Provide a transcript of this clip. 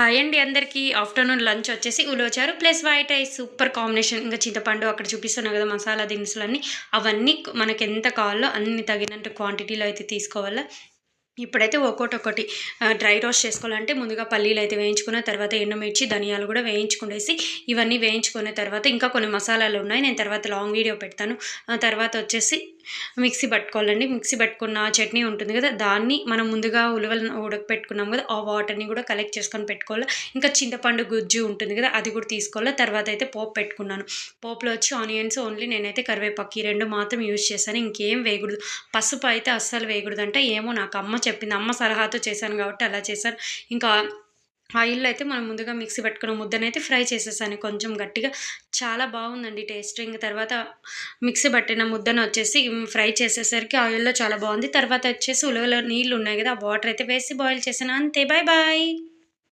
Hi అండి అందరికీ. Afternoon lunch వచ్చేసి ఉలోచారు plus white rice super combination. ఇంకా చింతపండు అక్కడ చూపిస్తున్నాను కదా మసాలా దినుసులన్నీ. అవన్నీ మనకి ఎంత కావాలో అన్ని తగినంత క్వాంటిటీలో అయితే తీసుకోవాలా. ఇప్పుడైతే ఒక్కొక్కటి ఒకటి డ్రై రోస్ట్ చేసుకోవాలంటే ముందుగా పల్లీలు అయితే వేయించుకున్న తర్వాత ఎండుమిర్చి ధనియాలు కూడా వేయించుకునేసి ఇవన్నీ వేయించుకున్న తర్వాత ఇంకా కొన్ని మసాలాలు ఉన్నాయి. నేను తర్వాత లాంగ్ వీడియో పెడతాను. తర్వాత వచ్చేసి మిక్సీ పట్టుకోవాలండి. మిక్సీ పట్టుకున్న చట్నీ ఉంటుంది కదా దాన్ని మనం ముందుగా ఉలవలను ఉడకపెట్టుకున్నాం కదా ఆ వాటర్ని కూడా కలెక్ట్ చేసుకొని పెట్టుకోవాలి. ఇంకా చింతపండు గుజ్జు ఉంటుంది కదా అది కూడా తీసుకోవాలి. తర్వాత అయితే పోపు పెట్టుకున్నాను. పోపులో వచ్చి ఆనియన్స్ ఓన్లీ నేనైతే కరివేపాకు ఈ రెండు మాత్రం యూజ్ చేశాను. ఇంకేం వేయకూడదు. పసుపు అయితే అస్సలు వేయకూడదు అంటే ఏమో నాకు అమ్మ చెప్పింది. అమ్మ సలహాతో చేశాను కాబట్టి అలా చేశాను ఇంకా ఆయిల్లో అయితే మనం ముందుగా మిక్సీ పెట్టుకున్న ముద్దనైతే ఫ్రై చేసేసాను. కొంచెం గట్టిగా చాలా బాగుందండి టేస్ట్. ఇంకా తర్వాత మిక్సీ పట్టిన ముద్దను వచ్చేసి ఫ్రై చేసేసరికి ఆయిల్లో చాలా బాగుంది. తర్వాత వచ్చేసి ఉలవలో నీళ్ళు ఉన్నాయి కదా ఆ వాటర్ అయితే వేసి బాయిల్ చేసాను అంతే. Bye bye